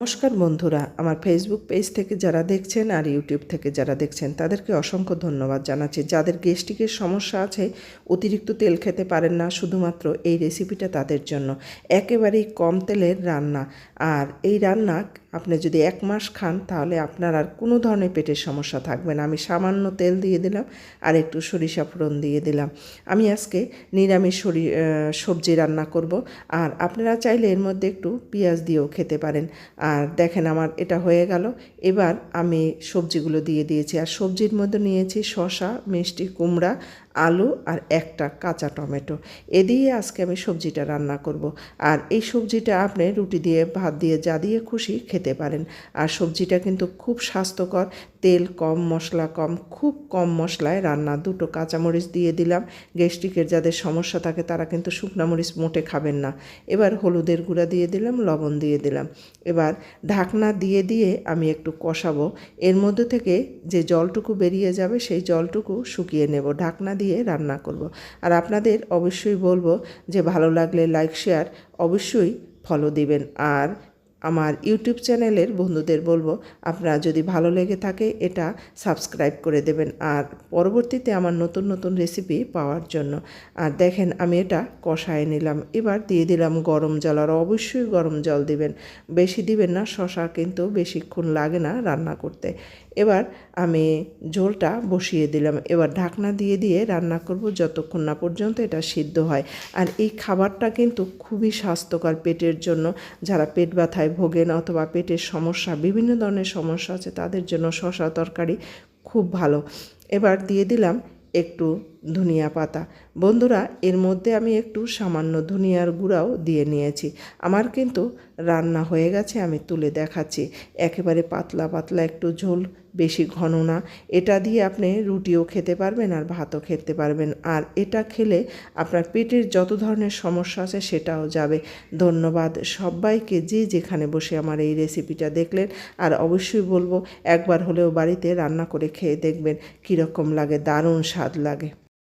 নমস্কার বন্ধুরা, আমার ফেসবুক পেজ থেকে যারা দেখছেন আর ইউটিউব থেকে যারা দেখছেন, তাদেরকে অসংখ্য ধন্যবাদ জানাচ্ছি। যাদের গ্যাস্ট্রিকের সমস্যা আছে, অতিরিক্ত তেল খেতে পারেন না, শুধুমাত্র এই রেসিপিটা তাদের জন্য। একেবারেই কম তেলের রান্না। আর এই রান্না আপনি যদি এক মাস খান, তাহলে আপনার আর কোনো ধরনের পেটের সমস্যা থাকবে না। আমি সামান্য তেল দিয়ে দিলাম আর একটু সরিষা ফোড়ন দিয়ে দিলাম। আমি আজকে নিরামিষ সবজি রান্না করব। আর আপনারা চাইলে এর মধ্যে একটু পেঁয়াজ দিয়েও খেতে পারেন। আর দেখেন আমার এটা হয়ে গেল। এবার আমি সবজিগুলো দিয়ে দিয়েছি। আর সবজির মধ্যে নিয়েছি শশা মিষ্টি কুমড়া আলু আর একটা কাঁচা টমেটো। এ দিয়ে আজকে আমি সবজিটা রান্না করব। আর এই সবজিটা আপনি রুটি দিয়ে, ভাত দিয়ে যা দিয়ে খুশি খেতে পারেন। আর সবজিটা কিন্তু খুব স্বাস্থ্যকর তেল কম, মশলা কম, খুব কম মশলায় রান্না। দুটো কাঁচামরিচ দিয়ে দিলাম। গ্যাস্ট্রিকের যাদের সমস্যা থাকে তারা কিন্তু শুকনা মরিচ মোটে খাবেন না। এবার হলুদের গুঁড়া দিয়ে দিলাম, লবণ দিয়ে দিলাম। এবার ঢাকনা দিয়ে দিয়ে আমি একটু কষাবো। এর মধ্যে থেকে যে জলটুকু বেরিয়ে যাবে সেই জলটুকু শুকিয়ে নেব। ঢাকনা দিয়ে রান্না করব। আর আপনাদের অবশ্যই বলব যে ভালো লাগলে লাইক শেয়ার অবশ্যই ফলো দিবেন। আর আমার ইউটিউব চ্যানেলের বন্ধুদের বলব, আপনারা যদি ভালো লেগে থাকে এটা সাবস্ক্রাইব করে দেবেন আর পরবর্তীতে আমার নতুন নতুন রেসিপি পাওয়ার জন্য। আর দেখেন আমি এটা কষায় নিলাম। এবার দিয়ে দিলাম গরম জল আর অবশ্যই গরম জল দিবেন। বেশি দিবেন না, শশা কিন্তু বেশিক্ষণ লাগে না রান্না করতে। এবার আমি ঝোলটা বসিয়ে দিলাম। এবার ঢাকনা দিয়ে দিয়ে রান্না করব যতক্ষণ না পর্যন্ত এটা সিদ্ধ হয়। আর এই খাবারটা কিন্তু খুবই স্বাস্থ্যকর পেটের জন্য। যারা পেট ব্যথায় ভোগেন অথবা পেটের সমস্যা, বিভিন্ন ধরনের সমস্যা আছে, তাদের জন্য শশা তরকারি খুব ভালো। এবার দিয়ে দিলাম একটু ধনিয়া পাতা। বন্ধুরা, এর মধ্যে আমি একটু সামান্য ধনিয়ার গুঁড়াও দিয়ে নিয়েছি। আমার কিন্তু রান্না হয়ে গেছে, আমি তুলে দেখাচ্ছি। একেবারে পাতলা পাতলা, একটু ঝোল বেশি ঘন না। এটা দিয়ে আপনি রুটিও খেতে পারবেন আর ভাতও খেতে পারবেন। আর এটা খেলে আপনার পেটের যত ধরনের সমস্যা আছে সেটাও যাবে। ধন্যবাদ সবাইকে যে যেখানে বসে আমার এই রেসিপিটা দেখলেন। আর অবশ্যই বলব, একবার হলেও বাড়িতে রান্না করে খেয়ে দেখবেন কীরকম লাগে, দারুণ স্বাদ লাগে।